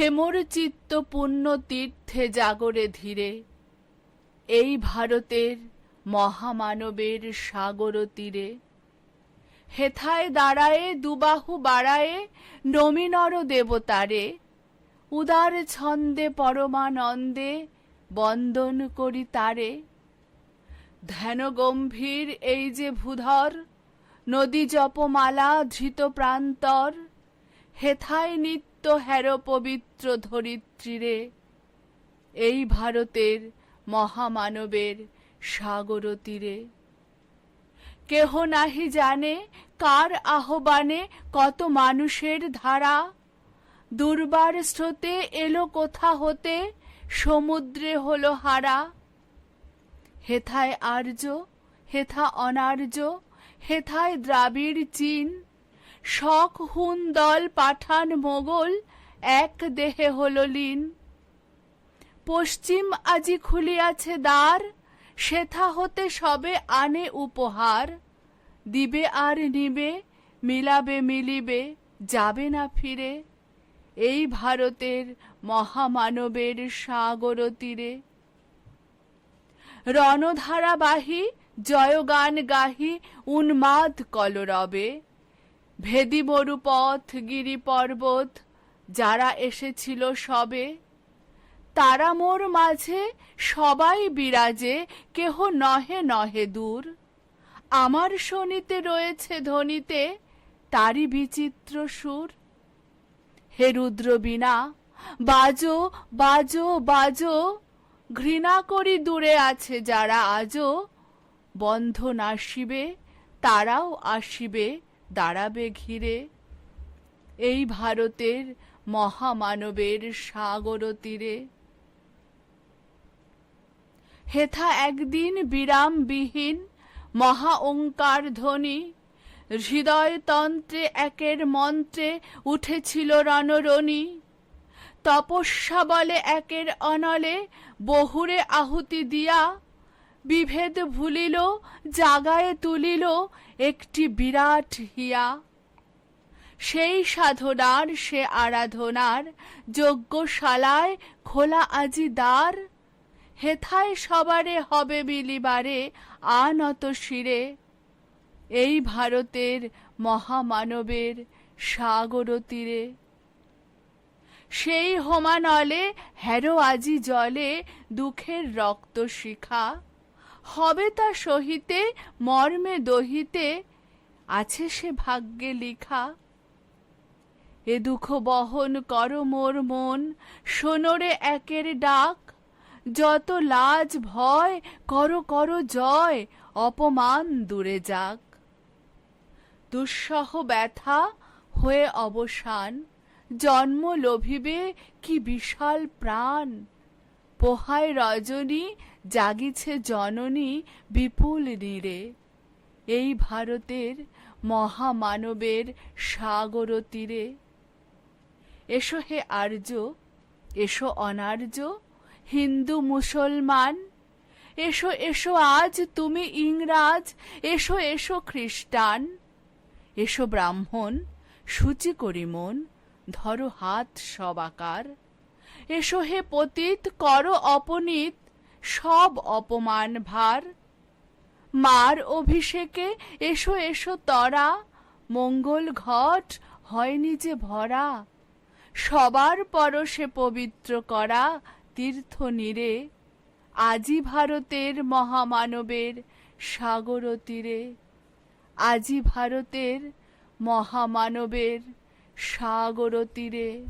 হেমর চিত্ত পুণ্য তীর্থে জাগরে ধীরে। এই ভারতের মহামানবের সাগর তীরে। হেথায় দাঁড়ায়ে, দুবাহু বাড়ায়ে, নমিনর দেবতারে। উদার ছন্দে পরমানন্দে বন্দন করি তারে। ধ্যান গম্ভীর এই যে ভূধর, নদী জপমালা ধৃত প্রান্তর। হেথায় নিত্য হের পবিত্র ধরিত্রীরে। এই ভারতের মহামানবের সাগর তীরে কেহ নাহি জানে কার আহ্বানে কত মানুষের ধারা। দুর্বার স্রোতে এলো কোথা হতে, সমুদ্রে হলো হারা। হেথায় আর্য, হেথা অনার্য, হেথায় দ্রাবিড় চীন। শক হুন দল পাঠান মোগল, এক দেহে হলো লীন। পশ্চিম আজি খুলিয়াছে দ্বার, সেথা হতে সবে আনে উপহার। দিবে আর নিবে, মিলাবে মিলিবে, যাবে না ফিরে। এই ভারতের মহামানবের সাগর তীরে। রণধারাবাহী জয়গান গাহি উন্মাদ কলরবে। ভেদি মরুপথ গিরি পর্বত, যারা এসেছিল সবে, তারা মোর মাঝে সবাই বিরাজে, কেহ নহে নহে দূর। আমার শনিতে রয়েছে ধ্বনিতে তারই বিচিত্র সুর। হে রুদ্র বীণা, বাজো বাজো বাজো, ঘৃণা করি দূরে আছে যারা আজও বন্ধন আসিবে, তারাও আসিবে। দাঁড়াবে ঘিরে। এই ভারতের মহামানবের সাগর তীরে। হেথা একদিন বিরামবিহীন মহা ওঙ্কার ধ্বনি, হৃদয়তন্ত্রে একের মন্ত্রে উঠেছিল রণরণী। তপস্যা বলে একের অনলে বহুরে আহুতি দিয়া বিভেদ ভুলিল, জাগায় তুলিল একটি বিরাট হিয়া। সেই সাধনার, সে আরাধনার যজ্ঞশালায় খোলা আজি দ্বার। হেথায় সবারে হবে বিলিবারে আনত শিরে। এই ভারতের মহামানবের সাগর তীরে। সেই হোমানলে হেরো আজি জলে দুঃখের রক্ত শিখা। হবে তা সহিতে, মর্মে দহিতে আছে সে ভাগ্যে লিখা। এ দুঃখ বহন কর মোর মন, সোনরে একের ডাক। যত লাজ ভয়, কর কর জয়, অপমান দূরে যাক। দুঃসহ ব্যথা হয়ে অবসান, জন্ম লোভিবে কি বিশাল প্রাণ। পোহায় রজনী, জাগিছে জননী বিপুল নীরে। এই ভারতের মহামানবের সাগর তীরে। এসো হে আর্য, এসো অনার্য, হিন্দু মুসলমান, এসো এসো আজ তুমি ইংরাজ, এসো এসো খ্রিস্টান, এসো ব্রাহ্মণ, সূচি করি মন ধরো হাত সবাকার এসো হে পতিত, কর অপনীত, সব অপমান ভার। মার অভিষেকে এসো এসো তরা, মঙ্গল ঘট হয়নি যে ভরা। সবার পরশে পবিত্র করা তীর্থ নীরে, আজি ভারতের মহামানবের সাগর তীরে। আজি ভারতের মহামানবের সাগর তীরে।